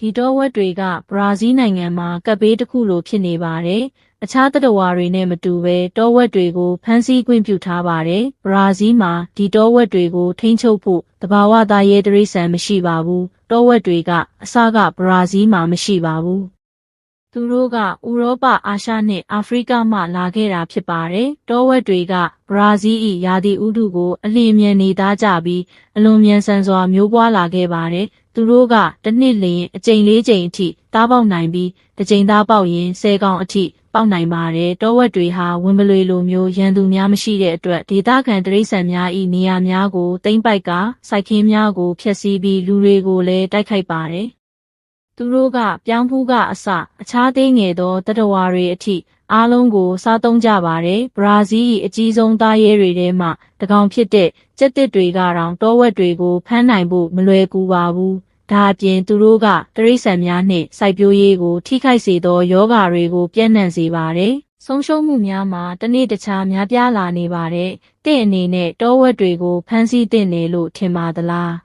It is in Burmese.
ဒီတောဝက်တွေကဘရာဇီးနိုင်ငံမှာကပ်ဘေးတစ်ခုလိုဖြစ်နေပါတယ်။အခြားသတ္တဝါတွေနဲ့မတူဘဲတောဝက်တွေကိုဖမ်းဆီးခွင့်ပြုထားပါတယ်။ဘရာဇီးမှာဒီတောဝက်တွေကိုထိန်းချုပ်ဖို့တဘာဝသားရဲတရိษံမရှိပါဘူး။တောဝက်တွေကအစကဘရာဇီးမှာမရှိပါဘူး။ သူတို့ကဥရောပအာရှနဲ့အာဖရိကမှလာခဲ့တာဖြစ်ပါတယ်။တောဝက်တွေကဘရာဇီး၏ရာသီဥတုကိုအလျင်အမြန်နေသားကြပြီးအလွန်မြန်ဆန်စွာမျိုးပွားလာခဲ့ပါတယ်။သူတို့ကတစ်နှစ်လျင်အကြိမ်လေးကြိမ်အထိသားပေါက်နိုင်ပြီးတစ်ကြိမ်သားပေါက်ရင်ဆယ်ကောင်အထိပေါက်နိုင်ပါတယ်။တောဝက်တွေဟာဝင်ပလွေလိုမျိုးရန်သူများမရှိတဲ့အတွက်ဒေသခံတရိษံများ၏နေရာများကိုတိမ့်ပိုက်ကစိုက်ခင်းများကိုဖျက်ဆီးပြီးလူတွေကိုလည်းတိုက်ခိုက်ပါတယ်။ သူတို့ကပြောင်းဖူးကအစအခြားသေးငယ်သောတတဝါတွေအထိအားလုံးကိုစားသုံးကြပါတယ်။ဘရာဇီး၏အကြီးဆုံးသားရဲတွေထဲမှတစ်ကောင်ဖြစ်တဲ့ကြက်တစ်တွေကတော့တောဝက်တွေကိုဖမ်းနိုင်ဖို့မလွယ်ကူပါဘူး။ဒါအပြင်သူတို့ကတရိษံများနှင့်စိုက်ပျိုးရေးကို ထိခိုက်စေသောယောဂါတွေကိုပြန့်နှံ့စေပါတယ်။ဆုံးရှုံးမှုများမှာတစ်နေ့တစ်ခြားများပြားလာနေပါတယ်။တင့်အနေနဲ့တောဝက်တွေကိုဖမ်းဆီးသင့်တယ်လို့ထင်ပါသလား။